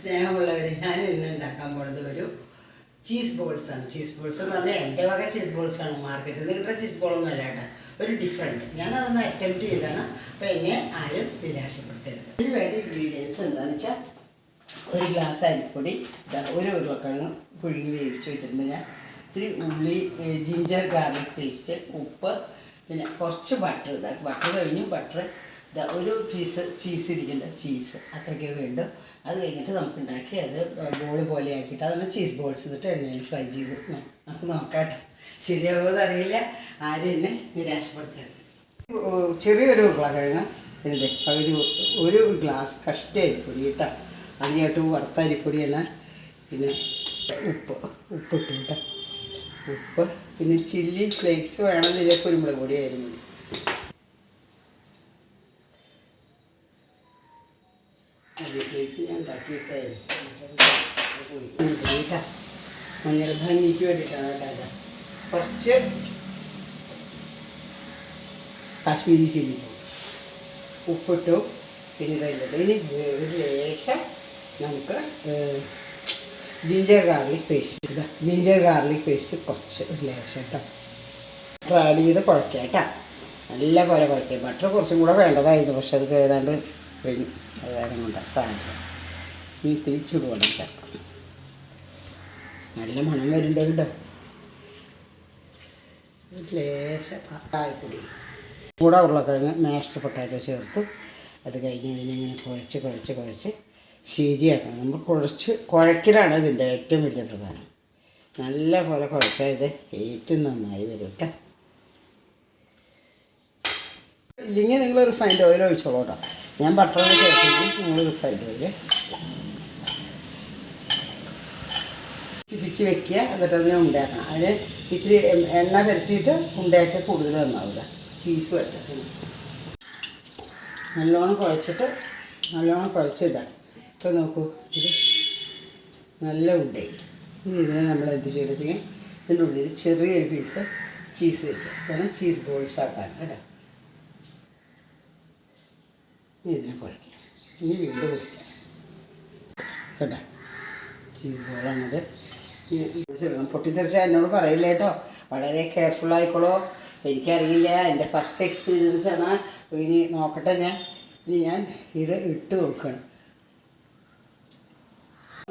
സ്നേഹമുള്ളവർ ഞാൻ ഇന്ന് ഉണ്ടാക്കാൻ പോണത് ഒരു ചീസ് ബോൾസ് ആണ്. ചീസ് ബോൾസ് എന്ന് പറഞ്ഞാൽ എന്റെ വക ചീസ് ബോൾസ് ആണ് മാർക്കറ്റിൽ നിന്ന് കിട്ടുന്ന ചീസ് ബോളൊന്നും അല്ല കേട്ടോ. ഒരു ഡിഫറെന്റ് ഞാൻ അതൊന്ന് അറ്റംപ്റ്റ് ചെയ്താണ്. അപ്പോൾ എന്നെ ആരും നിരാശപ്പെടുത്തരുത്. ഇതിന് വേണ്ട ഇൻഗ്രീഡിയൻസ് എന്താണെന്ന് വെച്ചാൽ ഒരു ഗ്ലാസ് അരിപ്പൊടി ഒരു ഉരുളക്കിഴങ്ങ് പുഴുങ്ങി വേവിച്ച് വെച്ചിട്ടുണ്ട് ഞാൻ. ഇത്തിരി ഉള്ളി ജിഞ്ചർ ഗാർലിക് പേസ്റ്റ് ഉപ്പ് പിന്നെ കുറച്ച് ബട്ടർ ഇതാക്കി ബട്ടർ കഴിഞ്ഞു. ബട്ടർ ഒരു പീസ് ചീസ് ഇരിക്കേണ്ട ചീസ് അത്രയ്ക്ക് വേണ്ടു അത് കഴിഞ്ഞിട്ട് നമുക്ക് ഉണ്ടാക്കി അത് ബോൾ പോലെ ആക്കിയിട്ട് അതിന്റെ ചീസ് ബോൾസ് എന്നിട്ട് എണ്ണയിൽ ഫ്രൈ ചെയ്ത് നമുക്ക് നോക്കാട്ടെ. ശരിയാവുമെന്ന് അറിയില്ല ആരും എന്നെ നിരാശപ്പെടുത്തരുത്. ചെറിയൊരു ഉരുളക്കിഴങ്ങ് ഇത് പകുതി ഒരു ഗ്ലാസ് കഷ്ട അരിപ്പൊടി കേട്ടോ. അതിനായിട്ട് വറുത്ത അരിപ്പൊടിയാണ്. പിന്നെ ഉപ്പ് ഉപ്പിട്ട് കേട്ടോ. ഉപ്പ് പിന്നെ ചില്ലി ഫ്ലേക്സ് വേണമെന്നില്ല കുരുമുളക് പൊടി ആയാലും ഫ്ലേക്സ് ഞാൻ. കുറച്ച് കാശ്മീരി ചില്ലി ഉപ്പിട്ടു പിന്നെ കഴിഞ്ഞിട്ട് ഇനി ഒരു ലേശം നമുക്ക് ജിഞ്ചർ ഗാർലിക് പേസ്റ്റ് ഇതാ ജിഞ്ചർ ഗാർലിക് പേസ്റ്റ് കുറച്ച് ഒരു ലേശം കേട്ടോ. ആഡ് ചെയ്ത് കുഴക്കാം കേട്ടോ. നല്ല പോലെ കുഴക്കാം. ബട്ടർ കുറച്ചും കൂടെ വേണ്ടതായിരുന്നു പക്ഷെ അത് ഏതാണ്ട് കഴിഞ്ഞു അത് വേറെ കൊണ്ടാണ് സാധനം. ഇനി ഇത്തിരി ചൂടുവെള്ളം ചേർക്കാം. നല്ല മണം വരുന്നുണ്ട് കേട്ടോ. ലേശം കായപ്പൊടി കൂടെ ഉരുളക്കിഴങ്ങ് മാഷ്ഡ് പൊട്ടാറ്റോ ചേർത്ത് അത് കഴിഞ്ഞ് അതിനിങ്ങനെ കുഴച്ച് കുഴച്ച് കുഴച്ച് ശരിയാക്കണം നമ്മൾ കുഴച്ച് കുഴക്കലാണ് ഇതിന്റെ ഏറ്റവും വലിയ പ്രധാനം. നല്ല പോലെ കുഴച്ചാൽ ഇത് ഏറ്റവും നന്നായി വരും കേട്ടോ. ഇല്ലെങ്കിൽ നിങ്ങൾ റിഫൈൻഡ് ഓയിൽ ഒഴിച്ചോളൂ കേട്ടോ. ഞാൻ ബട്ടറിന് ചേർത്തിട്ട് നിങ്ങൾ റിഫൈൻഡ് വരെ ചിപ്പിച്ച് വെക്കുക എന്നിട്ട് അതിനെ ഉണ്ടാക്കണം. അതിന് എ- എണ്ണ പരത്തിയിട്ട് ഉണ്ടാക്കി കൂടുതൽ നന്നാവില്ല ചീസ് വെട്ടത്തിന് നല്ലോണം കുഴച്ചിട്ട് നല്ലോണം കുഴച്ചിതാ ഇപ്പം നോക്കൂ ഇത് നല്ല ഉണ്ടായി ഇനി ഇതിനെ നമ്മൾ എന്ത് ചെയ്യണം വെച്ചാൽ ഇതിന്റെ ഉള്ളിൽ ചെറിയൊരു പീസ് ചീസ് വയ്ക്കുക കാരണം ചീസ് ബോൾസ് ആക്കാൻ കേട്ടോ. ഇനി ഇതിനെ കുഴക്കുക ഇനി വീണ്ടും കുഴിക്കുക കേട്ടോ? ഇതുപോലാണത് പൊട്ടിത്തെറിച്ച എന്നോട് പറയില്ല കേട്ടോ. വളരെ കെയർഫുൾ ആയിക്കോളൂ. എനിക്കറിയില്ല. എന്റെ ഫസ്റ്റ് എക്സ്പീരിയൻസ് ആണ്. ഇനി നോക്കട്ടെ ഞാൻ. ഇനി ഞാൻ ഇത് ഇട്ട് നോക്കുകയാണ്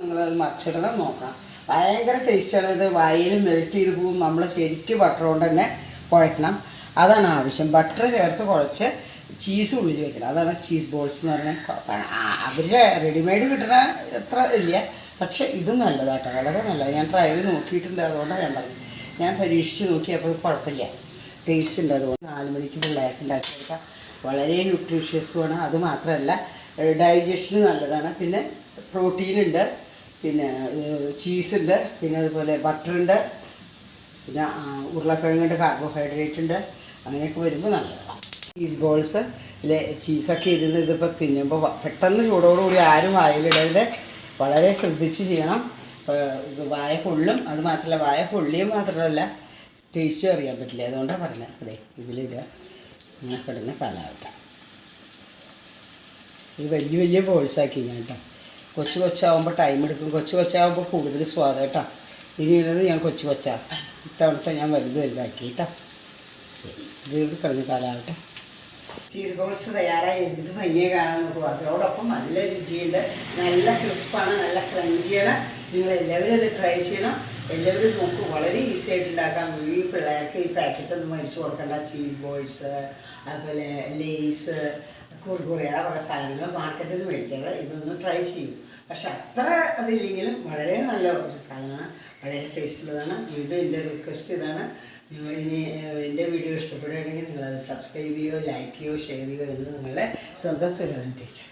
നിങ്ങളത് മറിച്ചിടണം നോക്കണം. ഭയങ്കര ടേസ്റ്റാണ് ഇത്. വായിൽ മെൽറ്റ് ചെയ്ത് പോകും. നമ്മൾ ശരിക്കും ബട്ടർ കൊണ്ട് തന്നെ കുഴക്കണം അതാണ് ആവശ്യം. ബട്ടർ ചേർത്ത് കുഴച്ച് ചീസ് ഉള്ളിൽ വെക്കണം അതാണ് ചീസ് ബോൾസ് എന്ന് പറഞ്ഞാൽ അവരുടെ റെഡിമെയ്ഡ് കിട്ടുന്ന എത്ര ഇല്ല. പക്ഷേ ഇത് നല്ലതാട്ടോ. വളരെ നല്ലത്. ഞാൻ ട്രൈ നോക്കിയിട്ടുണ്ട്. അതുകൊണ്ടാണ് ഞാൻ പറഞ്ഞത്. ഞാൻ പരീക്ഷിച്ച് നോക്കിയപ്പോൾ കുഴപ്പമില്ല. ടേസ്റ്റ് ഉണ്ട്. അതുകൊണ്ട് നാല് മണിക്ക് പിള്ളേർക്ക് ഉണ്ടാക്കി കൊടുക്കാം. വളരെ ന്യൂട്രീഷ്യസുമാണ് അത് മാത്രമല്ല ഡൈജഷന് നല്ലതാണ്. പിന്നെ പ്രോട്ടീൻ ഉണ്ട്. പിന്നെ ചീസ് ഉണ്ട്. പിന്നെ അതുപോലെ ബട്ടറുണ്ട് പിന്നെ ഉരുളക്കിഴങ്ങുണ്ട് കാർബോഹൈഡ്രേറ്റ് ഉണ്ട്. അങ്ങനെയൊക്കെ വരുമ്പോൾ നല്ലതാണ് ചീസ് ബോൾസ് അല്ലെ ചീസൊക്കെ ഇരുന്ന് ഇതിപ്പോൾ തിന്നുമ്പോൾ പെട്ടെന്ന് ചൂടോടുകൂടി ആരും വായിലിടരുത്. വളരെ ശ്രദ്ധിച്ച് ചെയ്യണം. വായ പൊള്ളും. അത് മാത്രമല്ല വായ പൊള്ളിയും മാത്രമല്ല ടേസ്റ്റും അറിയാൻ പറ്റില്ല. അതുകൊണ്ടാണ് പറഞ്ഞത് അതെ ഇതിലിടുക. ഇങ്ങനെ കിടന്ന് കാലാവട്ടെ. ഇത് വലിയ വലിയ ബോൾസാക്കി ഞാൻ കേട്ടോ. കൊച്ചു കൊച്ചാവുമ്പോൾ ടൈം എടുക്കും. കൊച്ചു കൊച്ചാവുമ്പോൾ കൂടുതൽ സ്വാദം കേട്ടോ. ഇനിയുള്ളത് ഞാൻ കൊച്ചു കൊച്ചാക്കാം ഇത്തവണത്തെ ഞാൻ വലുത് വലുതാക്കി കേട്ടോ. ശരി. ഇത് കിടന്ന് കാലാവട്ടെ. ചീസ് ബോൾസ് തയ്യാറായി. എന്ത് ഭംഗിയെ കാണാൻ നോക്കുക അതിനോടൊപ്പം നല്ല രുചിയുണ്ട്. നല്ല ക്രിസ്പാണ് നല്ല ക്രഞ്ചിയാണ്. നിങ്ങൾ എല്ലാവരും ഇത് ട്രൈ ചെയ്യണം. എല്ലാവരും നോക്കും. വളരെ ഈസി ആയിട്ട് ഉണ്ടാക്കാം. ഈ പിള്ളേർക്ക് ഈ പാക്കറ്റ് ഒന്നും മരിച്ചു കൊടുക്കണ്ട. ചീസ് ബോൾസ് അതുപോലെ ലേസ് കുറുകുറെ വക സാധനങ്ങൾ മാർക്കറ്റിൽ നിന്ന് മേടിക്കാതെ ഇതൊന്ന് ട്രൈ ചെയ്യും. പക്ഷെ അത്ര അതില്ലെങ്കിലും വളരെ നല്ല ഒരു സാധനമാണ് വളരെ ടേസ്റ്റുള്ളതാണ്. വീണ്ടും എന്റെ റിക്വസ്റ്റ് ഇതാണ്. നിങ്ങൾ ഇനി എന്റെ വീഡിയോ ഇഷ്ടപ്പെടുകയാണെങ്കിൽ നിങ്ങളത് സബ്സ്ക്രൈബ് ചെയ്യുകയോ ലൈക്ക് ചെയ്യുകയോ ഷെയർ ചെയ്യുകയോ എന്ന് നിങ്ങളുടെ സ്വന്തം സുരവൻ ടീച്ചർ